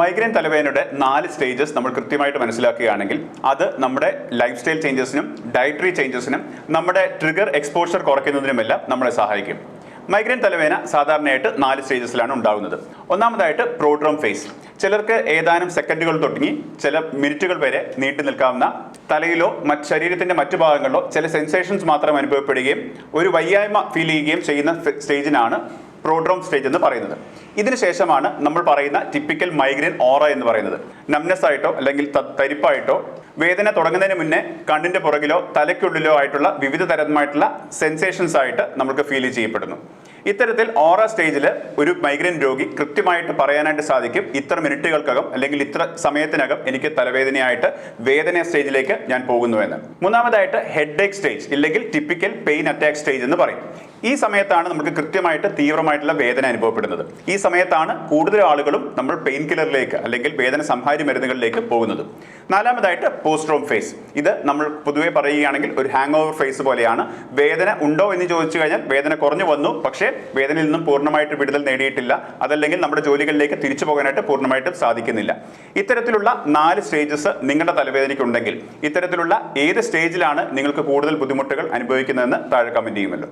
Migraine തലവേദനയുടെ നാല് stages നമ്മൾ കൃത്യമായിട്ട് മനസ്സിലാക്കുകയാണെങ്കിൽ അത് നമ്മുടെ ലൈഫ് സ്റ്റൈൽ ചേഞ്ചസിനും ഡയറ്ററി ചേഞ്ചസിനും നമ്മുടെ ട്രിഗർ എക്സ്പോഷർ കുറയ്ക്കുന്നതിനുമെല്ലാം നമ്മളെ സഹായിക്കും. മൈഗ്രെയിൻ തലവേദന സാധാരണയായിട്ട് നാല് സ്റ്റേജസിലാണ് ഉണ്ടാകുന്നത് ഒന്നാമതായിട്ട് പ്രോഡ്രോം ഫേസ് ചിലർക്ക് ഏതാനും സെക്കൻഡുകൾ തുടങ്ങി ചില മിനിറ്റുകൾ വരെ നീണ്ടു നിൽക്കാവുന്ന തലയിലോ മറ്റ് ശരീരത്തിന്റെ മറ്റു ഭാഗങ്ങളിലോ ചില സെൻസേഷൻസ് മാത്രം അനുഭവപ്പെടുകയും ഒരു വയ്യായ്മ ഫീൽ ചെയ്യുകയും ചെയ്യുന്ന സ്റ്റേജിനാണ് പ്രോഡ്രോം സ്റ്റേജ് എന്ന് പറയുന്നത്. ഇതിനുശേഷമാണ് നമ്മൾ പറയുന്ന ടിപ്പിക്കൽ മൈഗ്രെയിൻ ഓറ എന്ന് പറയുന്നത്. നംനെസ് ആയിട്ടോ അല്ലെങ്കിൽ തരിപ്പായിട്ടോ വേദന തുടങ്ങുന്നതിന് മുന്നേ കണ്ണിന്റെ പുറകിലോ തലയ്ക്കുള്ളിലോ ആയിട്ടുള്ള വിവിധ തരമായിട്ടുള്ള സെൻസേഷൻസ് ആയിട്ട് നമുക്ക് ഫീൽ ചെയ്യപ്പെടുന്നു. ഇത്തരത്തിൽ ഓറ സ്റ്റേജിൽ ഒരു മൈഗ്രെയിൻ രോഗി കൃത്യമായിട്ട് പറയാനായിട്ട് സാധിക്കും. ഇത്ര മിനിറ്റുകൾക്കകം അല്ലെങ്കിൽ ഇത്ര സമയത്തിനകം എനിക്ക് തലവേദനയായിട്ട് വേദന സ്റ്റേജിലേക്ക് ഞാൻ പോകുന്നു എന്ന്. മൂന്നാമതായിട്ട് ഹെഡ് സ്റ്റേജ് ഇല്ലെങ്കിൽ ടിപ്പിക്കൽ പെയിൻ അറ്റാക്ക് സ്റ്റേജ് എന്ന് പറയും. ഈ സമയത്താണ് നമുക്ക് കൃത്യമായിട്ട് തീവ്രമായിട്ടുള്ള വേദന അനുഭവപ്പെടുന്നത്. ഈ സമയത്താണ് കൂടുതൽ ആളുകളും നമ്മൾ പെയിൻ കില്ലറിലേക്ക് അല്ലെങ്കിൽ വേദന സംഹാരി മരുന്നുകളിലേക്ക് പോകുന്നത്. നാലാമതായിട്ട് പോസ്ട്രോം ഫേസ് ഇത് നമ്മൾ പൊതുവെ പറയുകയാണെങ്കിൽ ഒരു ഹാങ് ഓവർ ഫേസ് പോലെയാണ്. വേദന ഉണ്ടോ എന്ന് ചോദിച്ചു കഴിഞ്ഞാൽ വേദന കുറഞ്ഞു വന്നു. പക്ഷേ വേദനയിൽ നിന്നും പൂർണമായിട്ട് വിടുതൽ നേടിയിട്ടില്ല. അതല്ലെങ്കിൽ നമ്മുടെ ജോലികളിലേക്ക് തിരിച്ചു പോകാനായിട്ട് പൂർണമായിട്ടും സാധിക്കുന്നില്ല. ഇത്തരത്തിലുള്ള നാല് സ്റ്റേജസ് നിങ്ങളുടെ തലവേദനയ്ക്കുണ്ടെങ്കിൽ ഇത്തരത്തിലുള്ള ഏത് സ്റ്റേജിലാണ് നിങ്ങൾക്ക് കൂടുതൽ ബുദ്ധിമുട്ടുകൾ അനുഭവിക്കുന്നതെന്ന് താഴെ കമന്റ് ചെയ്യുമല്ലോ.